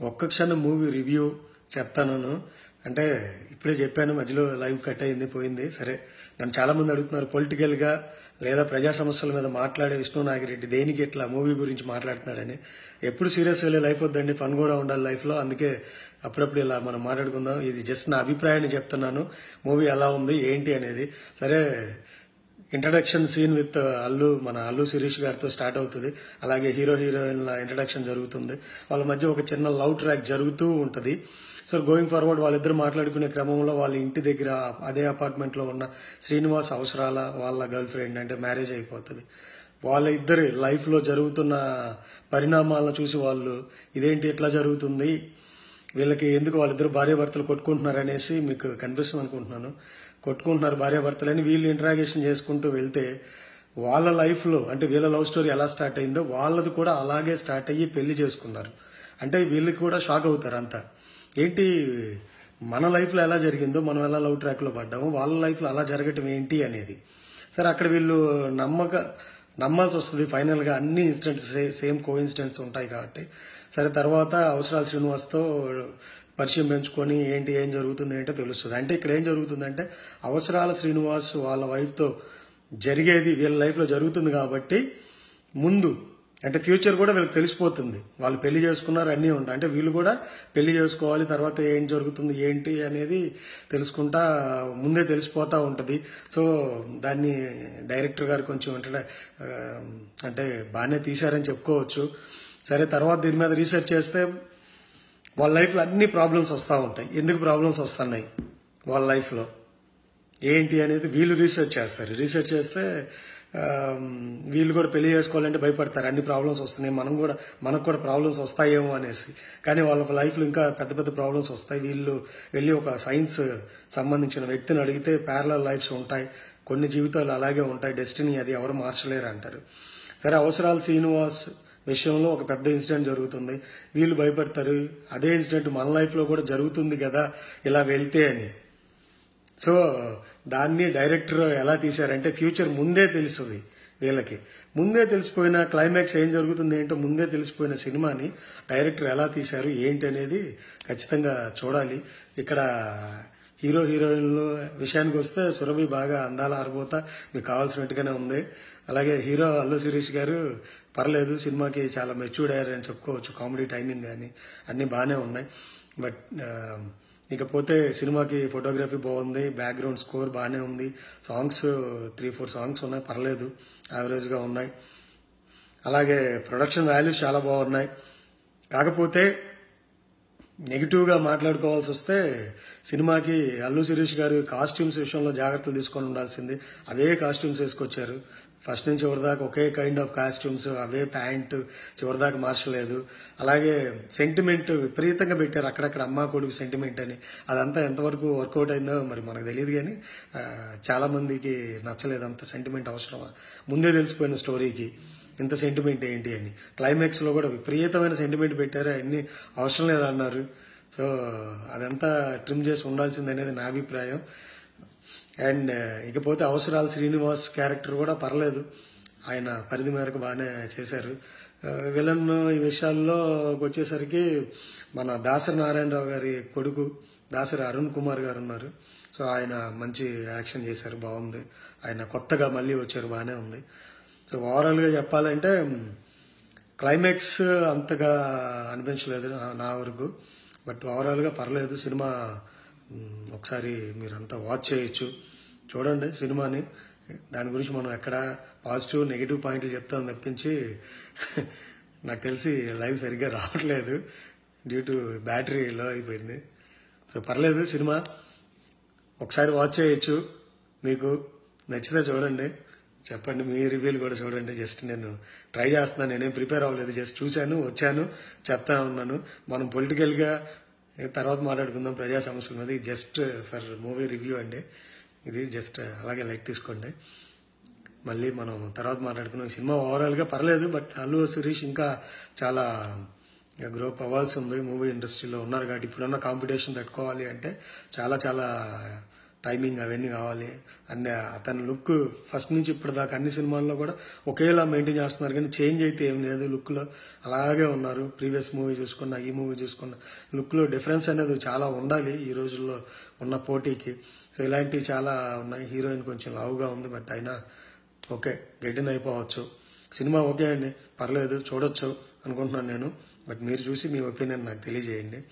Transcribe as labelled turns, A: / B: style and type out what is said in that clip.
A: ఒక్క క్షణం movie review చెప్తాను. అంటే ఇప్పుడే చెప్పాను మధ్యలో లైవ్ కట్ అయింది పోయింది. సరే నన్ను చాలా మంది అడుగుతున్నారు పొలిటికల్గా లేదా ప్రజా సమస్యల మీద మాట్లాడే విష్ణు నాగిరెడ్డి దేనికి ఇట్లా మూవీ గురించి మాట్లాడుతున్నాడని. ఎప్పుడు సీరియస్ వెళ్ళే లైఫ్ వద్దండి ఫన్ కూడా ఉండాలి లైఫ్లో. అందుకే అప్పుడప్పుడు ఇలా మనం మాట్లాడుకుందాం. ఇది జస్ట్ నా అభిప్రాయాన్ని చెప్తున్నాను. మూవీ ఎలా ఉంది ఏంటి అనేది. సరే ఇంట్రడక్షన్ సీన్ విత్ అల్లు మన అల్లు శిరీష్ గారితో స్టార్ట్ అవుతుంది. అలాగే హీరో హీరోయిన్ల ఇంట్రడక్షన్ జరుగుతుంది. వాళ్ళ మధ్య ఒక చిన్న లవ్ ట్రాక్ జరుగుతూ ఉంటుంది. సో గోయింగ్ ఫార్వర్డ్ వాళ్ళిద్దరు మాట్లాడుకునే క్రమంలో వాళ్ళ ఇంటి దగ్గర అదే అపార్ట్మెంట్లో ఉన్న శ్రీనివాస్ అవసరాల వాళ్ళ గర్ల్ ఫ్రెండ్ అంటే మ్యారేజ్ అయిపోతుంది. వాళ్ళ ఇద్దరి లైఫ్లో జరుగుతున్న పరిణామాలను చూసి వాళ్ళు ఇదేంటి ఎట్లా జరుగుతుంది? వీళ్ళకి ఎందుకు వాళ్ళిద్దరు భార్యాభర్తలు కొట్టుకుంటున్నారు అనేసి మీకు కనిపిస్తుంది అనుకుంటున్నాను. కొట్టుకుంటున్నారు భార్యాభర్తలని వీళ్ళు ఇంటరాగేషన్ చేసుకుంటూ వెళ్తే వాళ్ళ లైఫ్లో అంటే వీళ్ళ లవ్ స్టోరీ ఎలా స్టార్ట్ అయిందో వాళ్ళది కూడా అలాగే స్టార్ట్ అయ్యి పెళ్ళి చేసుకున్నారు. అంటే వీళ్ళకి కూడా షాక్ అవుతారు అంతా. ఏంటి మన లైఫ్లో ఎలా జరిగిందో మనం ఎలా లవ్ ట్రాక్లో పడ్డాము వాళ్ళ లైఫ్లో అలా జరగటం ఏంటి అనేది. సరే అక్కడ వీళ్ళు నమ్మక నమ్మాల్సి వస్తుంది ఫైనల్గా అన్ని ఇన్సిడెంట్స్ సేమ్ కో ఇన్సిడెంట్స్ ఉంటాయి కాబట్టి. సరే తర్వాత అవసరాల శ్రీనివాస్తో పరిచయం పెంచుకొని ఏంటి ఏం జరుగుతుంది ఏంటో తెలుస్తుంది. అంటే ఇక్కడ ఏం జరుగుతుందంటే అవసరాల శ్రీనివాస్ వాళ్ళ వైఫ్తో జరిగేది వీళ్ళ లైఫ్లో జరుగుతుంది కాబట్టి ముందు అంటే ఫ్యూచర్ కూడా వీళ్ళకి తెలిసిపోతుంది. వాళ్ళు పెళ్ళి చేసుకున్నారు అన్నీ ఉంటాయి. అంటే వీళ్ళు కూడా పెళ్ళి చేసుకోవాలి తర్వాత ఏం జరుగుతుంది ఏంటి అనేది తెలుసుకుంటా ముందే తెలిసిపోతూ ఉంటుంది. సో దాన్ని డైరెక్టర్ గారు కొంచెం అంటే అంటే బాగానే తీశారని చెప్పుకోవచ్చు. సరే తర్వాత దీని మీద రీసెర్చ్ చేస్తే వాళ్ళ లైఫ్లో అన్ని ప్రాబ్లమ్స్ వస్తూ ఉంటాయి. ఎందుకు ప్రాబ్లమ్స్ వస్తున్నాయి? వాళ్ళ లైఫ్లో. ఏంటి అనేది వీళ్ళు రీసెర్చ్ చేస్తారు. రీసెర్చ్ చేస్తే వీళ్ళు కూడా పెళ్ళి చేసుకోవాలంటే భయపడతారు. అన్ని ప్రాబ్లమ్స్ వస్తున్నాయి. మనం కూడా మనకు కూడా ప్రాబ్లమ్స్ వస్తాయేమో అనేసి. కానీ వాళ్ళ లైఫ్లో ఇంకా పెద్ద పెద్ద ప్రాబ్లమ్స్ వస్తాయి. వీళ్ళు వెళ్ళి ఒక సైన్స్ సంబంధించిన వ్యక్తిని అడిగితే ప్యారలల్ లైఫ్స్ ఉంటాయి. కొన్ని జీవితాలు అలాగే ఉంటాయి. డెస్టినీ అది ఎవరు మార్చలేరు అంటారు. సరే అవసరాలు శ్రీనివాస్ విషయంలో ఒక పెద్ద ఇన్సిడెంట్ జరుగుతుంది. వీళ్ళు భయపడతారు. అదే ఇన్సిడెంట్ మన లైఫ్లో కూడా జరుగుతుంది కదా ఇలా వెళ్తే అని. సో దాన్ని డైరెక్టర్ ఎలా తీశారంటే ఫ్యూచర్ ముందే తెలుస్తుంది వీళ్ళకి. ముందే తెలిసిపోయిన క్లైమాక్స్ ఏం జరుగుతుంది ఏంటో ముందే తెలిసిపోయిన సినిమాని డైరెక్టర్ ఎలా తీశారు ఏంటి అనేది ఖచ్చితంగా చూడాలి. ఇక్కడ హీరో హీరోయిన్లు విషయానికి వస్తే సురభి బాగా అందాల ఆరిపోత మీకు కావాల్సినట్టుగానే ఉంది. అలాగే హీరో అల్లు శిరీష్ గారు పర్లేదు సినిమాకి చాలా మెచ్యూర్డ్ అయ్యారని చెప్పుకోవచ్చు కామెడీ టైమింగ్ కానీ అన్నీ బాగానే ఉన్నాయి. బట్ ఇకపోతే సినిమాకి ఫోటోగ్రఫీ బాగుంది బ్యాక్గ్రౌండ్ స్కోర్ బాగానే ఉంది. సాంగ్స్ త్రీ ఫోర్ సాంగ్స్ ఉన్నాయి పర్లేదు. యావరేజ్గా ఉన్నాయి. అలాగే ప్రొడక్షన్ వాల్యూస్ చాలా బాగున్నాయి. కాకపోతే నెగిటివ్గా మాట్లాడుకోవాల్సి వస్తే సినిమాకి అల్లు శిరీష్ గారు కాస్ట్యూమ్స్ విషయంలో జాగ్రత్తలు తీసుకొని ఉండాల్సింది. అవే కాస్ట్యూమ్స్ వేసుకొచ్చారు. ఫస్ట్ నుంచి చివరిదాకా ఒకే కైండ్ ఆఫ్ కాస్ట్యూమ్స్ అవే ప్యాంట్ చివరిదాకా మార్చలేదు అలాగే సెంటిమెంట్ విపరీతంగా పెట్టారు అక్కడక్కడ అమ్మ కొడుకు సెంటిమెంట్ అని. అదంతా ఎంతవరకు వర్కౌట్ అయిందో మరి మనకు తెలియదు కానీ చాలామందికి నచ్చలేదు అంత సెంటిమెంట్ అవసరమా? ముందే తెలిసిపోయిన స్టోరీకి ఇంత సెంటిమెంట్ ఏంటి అని. క్లైమాక్స్లో కూడా విపరీతమైన సెంటిమెంట్ పెట్టారు. అన్ని అవసరం లేదన్నారు. సో అదంతా ట్రిమ్ చేసి ఉండాల్సింది అనేది నా అభిప్రాయం. అండ్ ఇకపోతే అవసరాలు శ్రీనివాస్ క్యారెక్టర్ కూడా పర్లేదు. ఆయన పరిధి మేరకు బాగానే చేశారు. విలన్ ఈ విషయాల్లో వచ్చేసరికి మన దాసరి నారాయణరావు గారి కొడుకు దాసరి అరుణ్ కుమార్ గారు ఉన్నారు. సో ఆయన మంచి యాక్షన్ చేశారు. బాగుంది. ఆయన కొత్తగా మళ్ళీ వచ్చారు. బాగానే ఉంది. సో ఓవరాల్గా చెప్పాలంటే క్లైమాక్స్ అంతగా అనిపించలేదు నా- వరకు. బట్ ఓవరాల్గా పర్లేదు సినిమా ఒకసారి మీరంతా వాచ్ చేయొచ్చు. చూడండి సినిమాని. దాని గురించి మనం ఎక్కడ పాజిటివ్ నెగిటివ్ పాయింట్లు చెప్తాం తప్పించి నాకు తెలిసి లైవ్ సరిగ్గా రావట్లేదు డ్యూ టు బ్యాటరీ లో అయిపోయింది. సో పర్లేదు సినిమా. ఒకసారి వాచ్ చేయొచ్చు. మీకు నచ్చితే చూడండి. చెప్పండి మీ రివ్యూలు కూడా చూడండి. జస్ట్ నేను ట్రై చేస్తున్నాను నేనేం ప్రిపేర్ అవ్వలేదు. జస్ట్ చూశాను వచ్చాను చెప్తా ఉన్నాను. మనం పొలిటికల్గా తర్వాత మాట్లాడుకుందాం ప్రజా సమస్యల మీద. ఇది జస్ట్ ఫర్ మూవీ రివ్యూ అండి. ఇది జస్ట్ అలాగే లైక్ తీసుకోండి. మళ్ళీ మనం తర్వాత మాట్లాడుకున్నాం సినిమా ఓవరాల్గా పర్లేదు బట్ అల్లు సురీష్ ఇంకా చాలా గ్రోప్ అవ్వాల్సి ఉంది. మూవీ ఇండస్ట్రీలో ఉన్నారు కాబట్టి ఇప్పుడున్న కాంపిటీషన్ తట్టుకోవాలి అంటే చాలా చాలా టైమింగ్ అవన్నీ కావాలి. అండ్ uh, అతని లుక్ ఫస్ట్ నుంచి ఇప్పటిదాకా అన్ని సినిమాల్లో కూడా ఒకేలా మెయింటైన్ చేస్తున్నారు. కానీ చేంజ్ అయితే ఏం లేదు. లుక్లో అలాగే ఉన్నారు. ప్రీవియస్ మూవీ చూసుకున్న ఈ మూవీ చూసుకున్న. లుక్లో డిఫరెన్స్ అనేది చాలా ఉండాలి ఈ రోజుల్లో ఉన్న పోటీకి. సో ఇలాంటివి చాలా ఉన్నాయి. హీరోయిన్ కొంచెం లావుగా ఉంది. బట్ అయినా ఓకే గెడ్డిన్ అయిపోవచ్చు. సినిమా ఓకే అండి. పర్లేదు చూడొచ్చు అనుకుంటున్నాను నేను. బట్ మీరు చూసి మీ ఒపీనియన్ నాకు తెలియజేయండి.